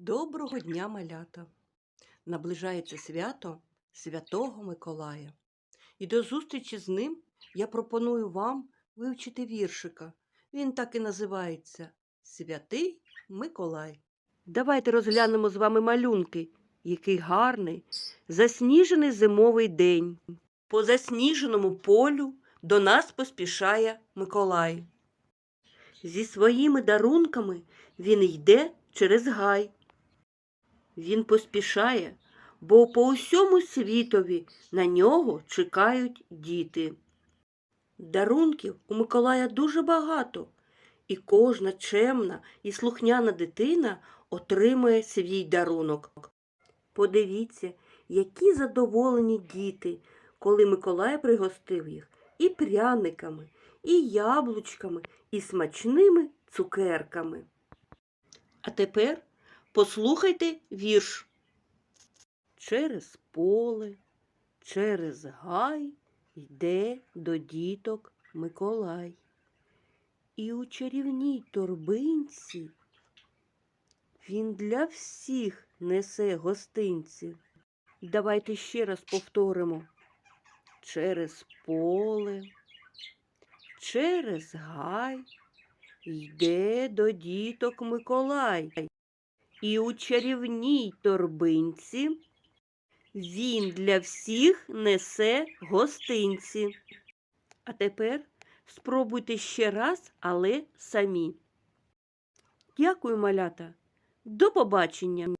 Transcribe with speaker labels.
Speaker 1: Доброго дня, малята! Наближається свято Святого Миколая. І до зустрічі з ним я пропоную вам вивчити віршика. Він так і називається Святий Миколай. Давайте розглянемо з вами малюнки, який гарний, засніжений зимовий день. По засніженому полю до нас поспішає Миколай. Зі своїми дарунками він йде через гай. Він поспішає, бо по усьому світові на нього чекають діти. Дарунків у Миколая дуже багато, і кожна чемна і слухняна дитина отримує свій дарунок. Подивіться, які задоволені діти, коли Миколай пригостив їх і пряниками, і яблучками, і смачними цукерками. А тепер послухайте вірш. Через поле, через гай йде до діток Миколай. І у чарівній торбинці він для всіх несе гостинці. Давайте ще раз повторимо. Через поле, через гай йде до діток Миколай. І у чарівній торбинці він для всіх несе гостинці. А тепер спробуйте ще раз, але самі. Дякую, малята. До побачення!